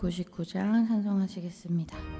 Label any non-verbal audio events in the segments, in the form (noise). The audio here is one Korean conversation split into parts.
399장 찬송하시겠습니다.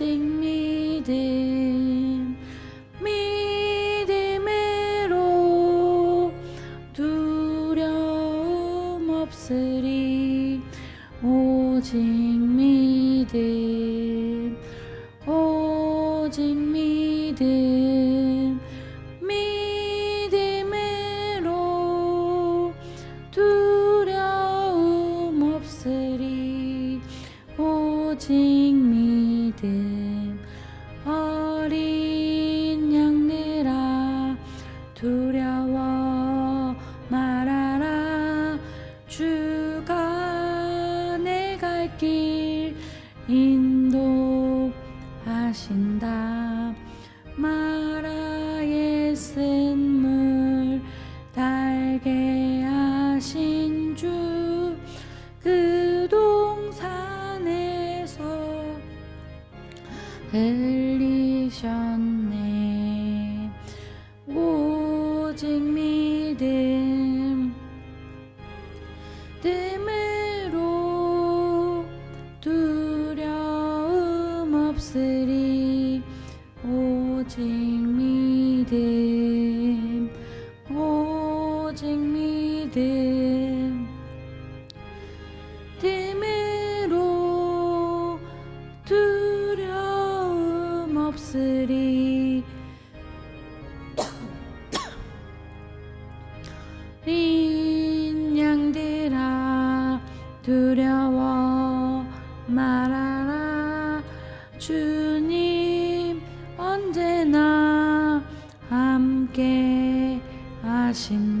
오 없으리 오직 하신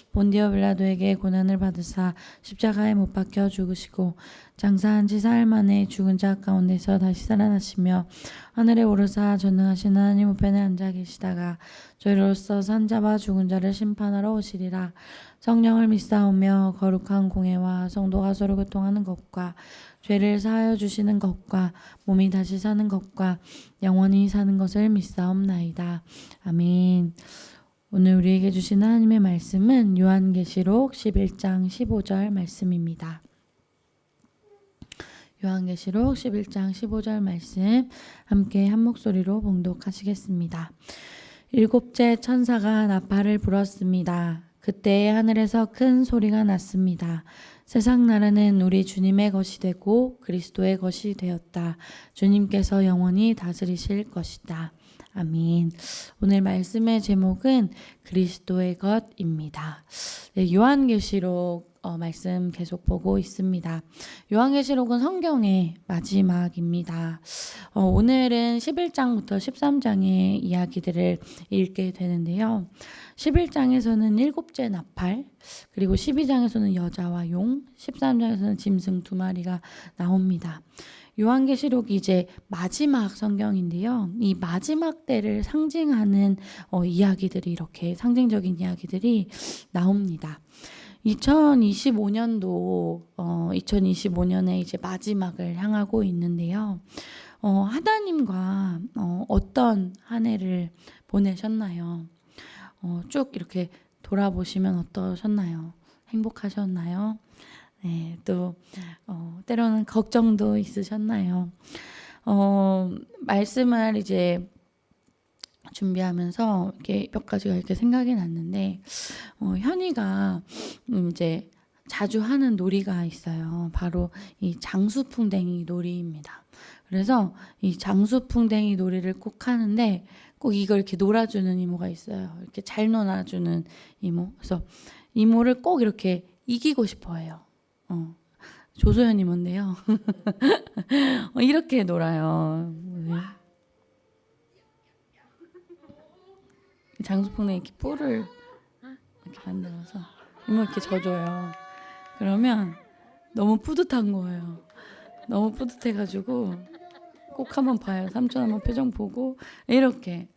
본디오 빌라도에게 고난을 받으사 십자가에 못 박혀 죽으시고 장사한 지 사흘 만에 죽은 자 가운데서 다시 살아나시며 하늘에 오르사 전능하신 하나님 우편에 앉아 계시다가 저희로서 산 자와 죽은 자를 심판하러 오시리라 성령을 믿사오며 거룩한 공예와 성도가 서로 교통하는 것과 죄를 사하여 주시는 것과 몸이 다시 사는 것과 영원히 사는 것을 믿사옵나이다. 아멘. 오늘 우리에게 주신 하나님의 말씀은 요한계시록 11장 15절 말씀입니다. 요한계시록 11장 15절 말씀 함께 한 목소리로 봉독하시겠습니다. 일곱째 천사가 나팔을 불었습니다. 그때 하늘에서 큰 소리가 났습니다. 세상 나라는 우리 주님의 것이 되고 그리스도의 것이 되었다. 주님께서 영원히 다스리실 것이다. 아멘. 오늘 말씀의 제목은 그리스도의 것입니다. 네, 요한계시록 어, 말씀 계속 보고 있습니다. 요한계시록은 성경의 마지막입니다. 어, 오늘은 11장부터 13장의 이야기들을 읽게 되는데요. 11장에서는 일곱째 나팔, 그리고 12장에서는 여자와 용, 13장에서는 짐승 두 마리가 나옵니다. 요한계시록이 이제 마지막 성경인데요. 이 마지막 때를 상징하는 어, 이야기들이 이렇게 상징적인 이야기들이 나옵니다. 2025년도 어, 2025년에 이제 마지막을 향하고 있는데요. 어, 하나님과 어, 어떤 한 해를 보내셨나요? 어, 쭉 이렇게 돌아보시면 어떠셨나요? 행복하셨나요? 네, 또 어, 때로는 걱정도 있으셨나요? 어, 말씀을 이제 준비하면서 이렇게 몇 가지가 이렇게 생각이 났는데 어, 현이가 음, 이제 자주 하는 놀이가 있어요. 바로 이 장수풍뎅이 놀이입니다. 그래서 이 장수풍뎅이 놀이를 꼭 하는데 꼭 이걸 이렇게 놀아주는 이모가 있어요. 이렇게 잘 놀아주는 이모. 그래서 이모를 꼭 이렇게 이기고 싶어 해요. 어. 조소연 이모인데요. (laughs) 어, 이렇게 놀아요. 네. 장수풍뎅이 이렇게 뿔을 이렇게 만들어서 이렇게 져줘요. 그러면 너무 뿌듯한 거예요. 너무 뿌듯해가지고 꼭 한번 봐요. 삼촌 한번 표정 보고 이렇게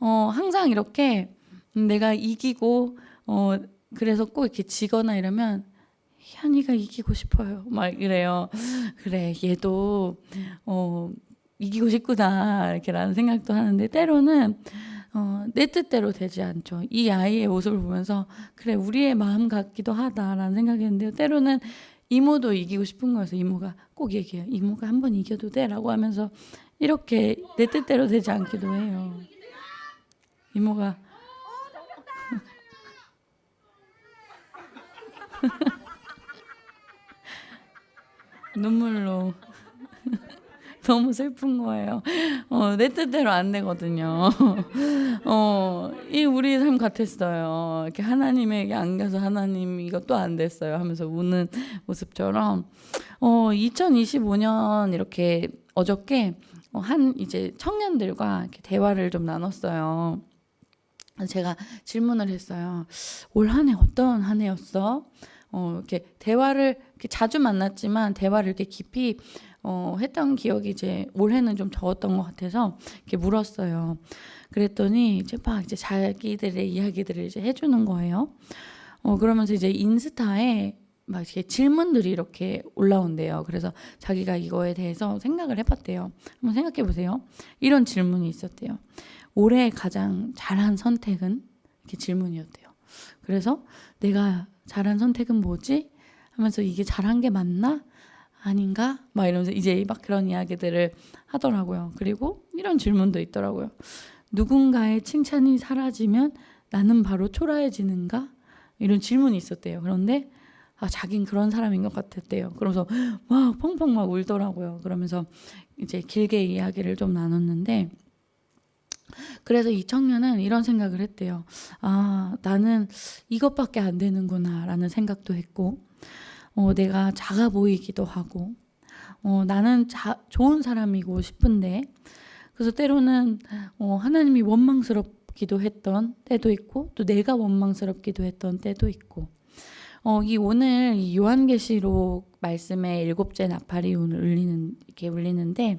어 항상 이렇게 내가 이기고 어 그래서 꼭 이렇게 지거나 이러면 현이가 이기고 싶어요. 막 이래요. 그래 얘도 어 이기고 싶구나 이렇게라는 생각도 하는데 때로는 어, 내 뜻대로 되지 않죠. 이 아이의 모습을 보면서 그래 우리의 마음 같기도 하다라는 생각했는데요. 때로는 이모도 이기고 싶은 거여서 이모가 꼭 얘기해요. 이모가 한 번 이겨도 돼라고 하면서 이렇게 내 뜻대로 되지 않기도 해요. 이모가 눈물로 (laughs) 너무 슬픈 거예요. 어, 내 뜻대로 안 되거든요. (laughs) 어, 이 우리 삶 같았어요. 이렇게 하나님에게 안겨서 하나님 이것도 안 됐어요 하면서 우는 모습처럼 어, 2025년 이렇게 어저께 어, 한 이제 청년들과 이렇게 대화를 좀 나눴어요. 제가 질문을 했어요. 올 한 해 어떤 한 해였어? 어, 이렇게 대화를 이렇게 자주 만났지만 대화를 이렇게 깊이 어, 했던 기억이 이제 올해는 좀 적었던 것 같아서 이렇게 물었어요. 그랬더니 이제 막 이제 자기들의 이야기들을 이제 해주는 거예요. 어, 그러면서 이제 인스타에 막 이렇게 질문들이 이렇게 올라온대요. 그래서 자기가 이거에 대해서 생각을 해봤대요. 한번 생각해 보세요. 이런 질문이 있었대요. 올해 가장 잘한 선택은? 이렇게 질문이었대요. 그래서 내가 잘한 선택은 뭐지? 하면서 이게 잘한 게 맞나? 아닌가? 막 이러면서 이제 막 그런 이야기들을 하더라고요. 그리고 이런 질문도 있더라고요. 누군가의 칭찬이 사라지면 나는 바로 초라해지는가? 이런 질문이 있었대요. 그런데 아, 자긴 그런 사람인 것 같았대요. 그러면서 막 펑펑 막 울더라고요. 그러면서 이제 길게 이야기를 좀 나눴는데 그래서 이 청년은 이런 생각을 했대요. 아, 나는 이것밖에 안 되는구나 라는 생각도 했고, 어, 내가 작아 보이기도 하고, 어, 나는 자, 좋은 사람이고 싶은데, 그래서 때로는 어, 하나님이 원망스럽기도 했던 때도 있고, 또 내가 원망스럽기도 했던 때도 있고, 어, 이 오늘 이 요한계시록 말씀의 일곱째 나팔이 울리는 이렇게 울리는데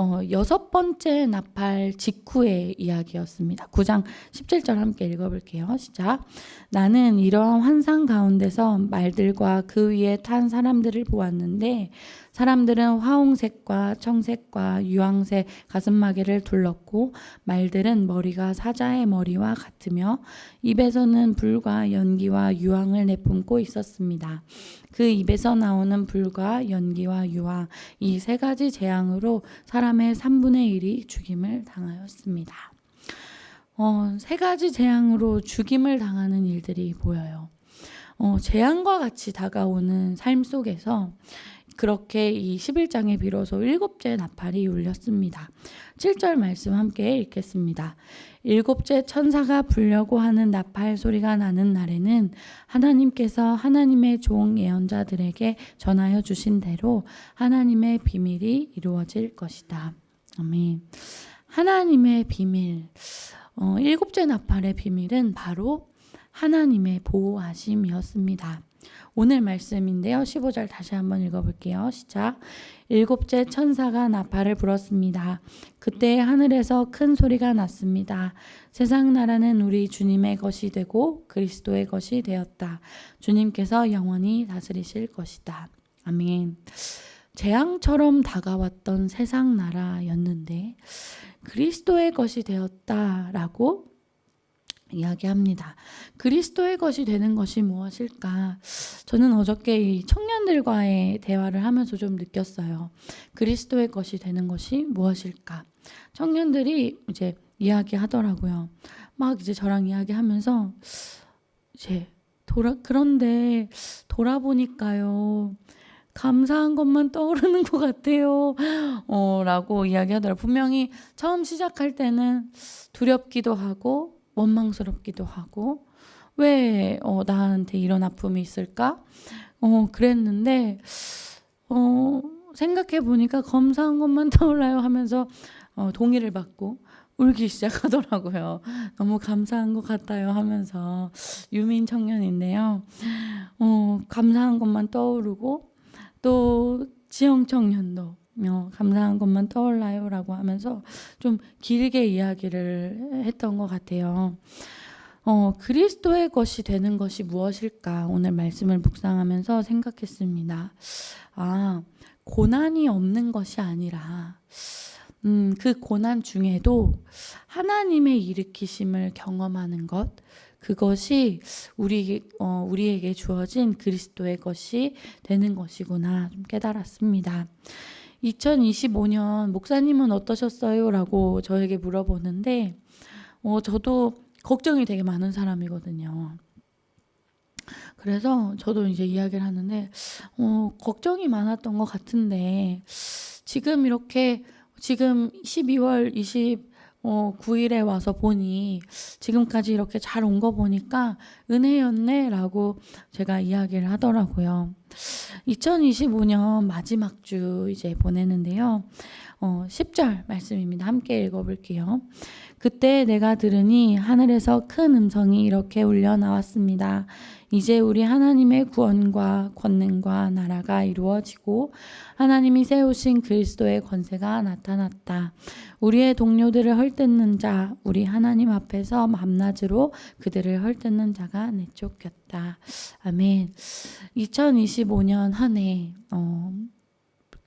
어, 여섯 번째 나팔 직후의 이야기였습니다. 9장 17절 함께 읽어볼게요. 시작. 나는 이러한 환상 가운데서 말들과 그 위에 탄 사람들을 보았는데 사람들은 화홍색과 청색과 유황색 가슴마개를 둘렀고 말들은 머리가 사자의 머리와 같으며 입에서는 불과 연기와 유황을 내뿜고 있었습니다. 그 입에서 나오는 불과 연기와 유황 이세 가지 재앙으로 사람의 3분의 1이 죽임을 당하였습니다. 어, 세 가지 재앙으로 죽임을 당하는 일들이 보여요. 어, 재앙과 같이 다가오는 삶 속에서 그렇게 이 11장에 비로소 일곱째 나팔이 울렸습니다. 7절 말씀 함께 읽겠습니다. 일곱째 천사가 불려고 하는 나팔 소리가 나는 날에는 하나님께서 하나님의 종 예언자들에게 전하여 주신 대로 하나님의 비밀이 이루어질 것이다. 아멘. 하나님의 비밀. 어, 일곱째 나팔의 비밀은 바로 하나님의 보호하심이었습니다. 오늘 말씀인데요. 15절 다시 한번 읽어볼게요. 시작. 일곱째 천사가 나팔을 불었습니다. 그때 하늘에서 큰 소리가 났습니다. 세상 나라는 우리 주님의 것이 되고 그리스도의 것이 되었다. 주님께서 영원히 다스리실 것이다. 아멘. 재앙처럼 다가왔던 세상 나라였는데 그리스도의 것이 되었다라고 이야기합니다. 그리스도의 것이 되는 것이 무엇일까? 저는 어저께 이 청년들과의 대화를 하면서 좀 느꼈어요. 그리스도의 것이 되는 것이 무엇일까? 청년들이 이제 이야기하더라고요. 막 이제 저랑 이야기하면서 이제 돌아 그런데 돌아보니까요. 감사한 것만 떠오르는 것 같아요. 어, 라고 이야기하더라고요. 분명히 처음 시작할 때는 두렵기도 하고, 원망스럽기도 하고 왜 어, 나한테 이런 아픔이 있을까? 어, 그랬는데 어, 생각해 보니까 검사한 것만 (laughs) 떠올라요 하면서 어, 동의를 받고 울기 시작하더라고요. 너무 감사한 것 같아요 하면서 유민 청년인데요. 어, 감사한 것만 떠오르고 또 지영 청년도 어, 감사한 것만 떠올라요라고 하면서 좀 길게 이야기를 했던 것 같아요. 어, 그리스도의 것이 되는 것이 무엇일까? 오늘 말씀을 묵상하면서 생각했습니다. 아, 고난이 없는 것이 아니라, 음, 그 고난 중에도 하나님의 일으키심을 경험하는 것, 그것이 우리, 어, 우리에게 주어진 그리스도의 것이 되는 것이구나 좀 깨달았습니다. 2025년 목사님은 어떠셨어요? 라고 저에게 물어보는데, 어, 저도 걱정이 되게 많은 사람이거든요. 그래서 저도 이제 이야기를 하는데, 어, 걱정이 많았던 것 같은데, 지금 이렇게, 지금 12월 20, 어, 9일에 와서 보니 지금까지 이렇게 잘 온 거 보니까 은혜였네 라고 제가 이야기를 하더라고요. 2025년 마지막 주 이제 보내는데요. 어, 10절 말씀입니다. 함께 읽어볼게요. 그때 내가 들으니 하늘에서 큰 음성이 이렇게 울려 나왔습니다. 이제 우리 하나님의 구원과 권능과 나라가 이루어지고 하나님이 세우신 그리스도의 권세가 나타났다. 우리의 동료들을 헐뜯는 자, 우리 하나님 앞에서 밤낮으로 그들을 헐뜯는 자가 내쫓겼다. 아멘. 2025년 한 해, 어,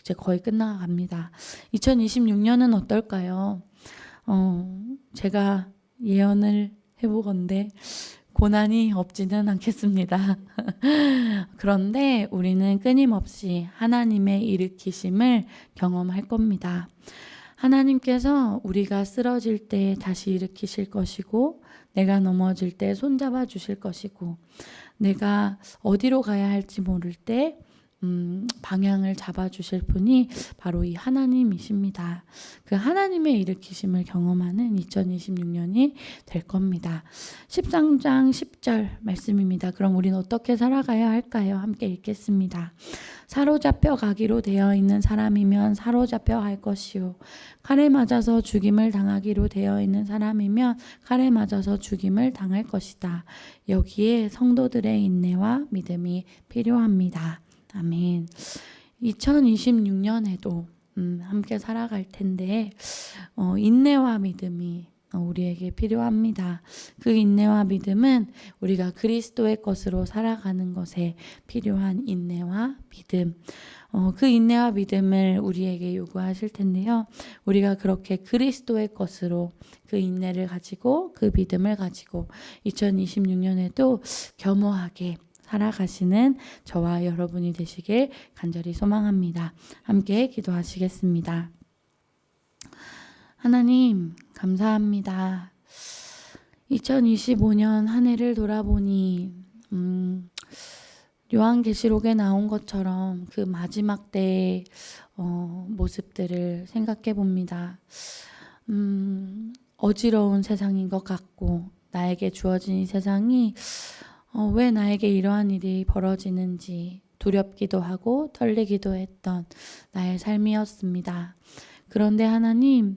이제 거의 끝나갑니다. 2026년은 어떨까요? 어, 제가 예언을 해보건데, 고난이 없지는 않겠습니다. (laughs) 그런데 우리는 끊임없이 하나님의 일으키심을 경험할 겁니다. 하나님께서 우리가 쓰러질 때 다시 일으키실 것이고, 내가 넘어질 때 손잡아 주실 것이고, 내가 어디로 가야 할지 모를 때 음, 방향을 잡아주실 분이 바로 이 하나님이십니다. 그 하나님의 일으키심을 경험하는 2026년이 될 겁니다. 13장 10절 말씀입니다. 그럼 우리는 어떻게 살아가야 할까요? 함께 읽겠습니다. 사로잡혀 가기로 되어 있는 사람이면 사로잡혀 할 것이요. 칼에 맞아서 죽임을 당하기로 되어 있는 사람이면 칼에 맞아서 죽임을 당할 것이다. 여기에 성도들의 인내와 믿음이 필요합니다. 아멘. 2026년에도 음, 함께 살아갈 텐데 어, 인내와 믿음이 어, 우리에게 필요합니다. 그 인내와 믿음은 우리가 그리스도의 것으로 살아가는 것에 필요한 인내와 믿음. 어, 그 인내와 믿음을 우리에게 요구하실 텐데요. 우리가 그렇게 그리스도의 것으로 그 인내를 가지고 그 믿음을 가지고 2026년에도 겸허하게 살아가시는 저와 여러분이 되시길 간절히 소망합니다. 함께 기도하시겠습니다. 하나님, 감사합니다. 2025년 한 해를 돌아보니, 음, 요한계시록에 나온 것처럼 그 마지막 때의 어, 모습들을 생각해 봅니다. 음, 어지러운 세상인 것 같고 나에게 주어진 이 세상이 어, 왜 나에게 이러한 일이 벌어지는지 두렵기도 하고 떨리기도 했던 나의 삶이었습니다. 그런데 하나님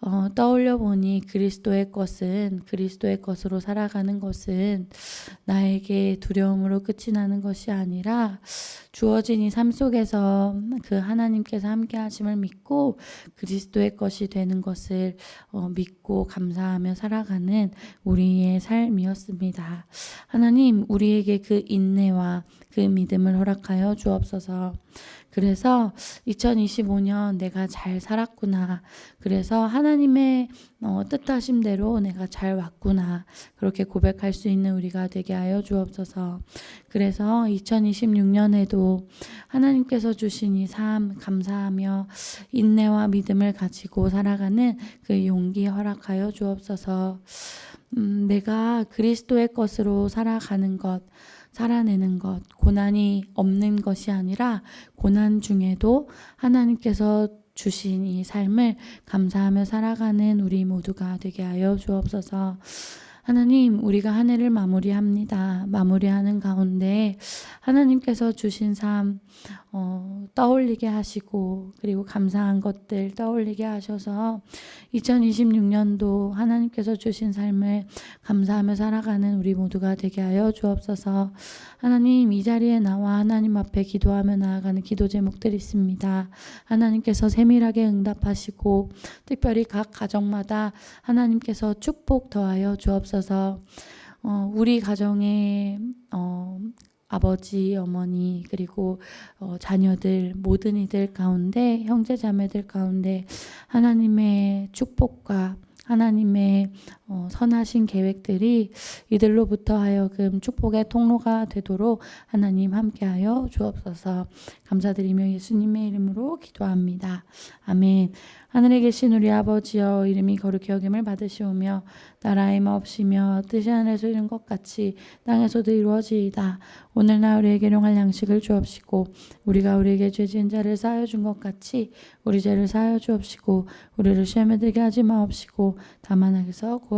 어, 떠올려 보니 그리스도의 것은 그리스도의 것으로 살아가는 것은 나에게 두려움으로 끝이 나는 것이 아니라 주어진 이 삶 속에서 그 하나님께서 함께 하심을 믿고 그리스도의 것이 되는 것을 어, 믿고 감사하며 살아가는 우리의 삶이었습니다. 하나님 우리에게 그 인내와 그 믿음을 허락하여 주옵소서. 그래서 2025년 내가 잘 살았구나. 그래서 하나 님의 어, 뜻하심 대로 내가 잘 왔구나. 그렇게 고백할 수 있는 우리가 되게 하여 주옵소서. 그래서 2026년에도 하나님께서 주신 이 삶 감사하며 인내와 믿음을 가지고 살아가는 그 용기 허락하여 주옵소서. 음, 내가 그리스도의 것으로 살아가는 것, 살아내는 것, 고난이 없는 것이 아니라 고난 중에도 하나님께서 주신 이 삶을 감사하며 살아가는 우리 모두가 되게 하여 주옵소서. 하나님, 우리가 한 해를 마무리합니다. 마무리하는 가운데 하나님께서 주신 삶 어, 떠올리게 하시고 그리고 감사한 것들 떠올리게 하셔서 2026년도 하나님께서 주신 삶을 감사하며 살아가는 우리 모두가 되게 하여 주옵소서. 하나님 이 자리에 나와 하나님 앞에 기도하며 나아가는 기도 제목들이 있습니다. 하나님께서 세밀하게 응답하시고 특별히 각 가정마다 하나님께서 축복 더하여 주옵소서. 어, 우리 가정에 어, 아버지, 어머니, 그리고 어, 자녀들, 모든 이들 가운데, 형제, 자매들 가운데 하나님의 축복과 하나님의 어, 선하신 계획들이 이들로부터 하여금 축복의 통로가 되도록 하나님 함께하여 주옵소서 감사드리며 예수님의 이름으로 기도합니다. 아멘. 하늘에 계신 우리 아버지여 이름이 거룩히 여김을 받으시오며 나라의 마옵시며 뜻이 하늘에서 이룬 것 같이 땅에서도 이루어지이다. 오늘날 우리에게 일용할 양식을 주옵시고 우리가 우리에게 죄 지은 자를 사하여 준 것 같이 우리 죄를 사하여 주옵시고 우리를 시험에 들게 하지 마옵시고 다만 악에서 구하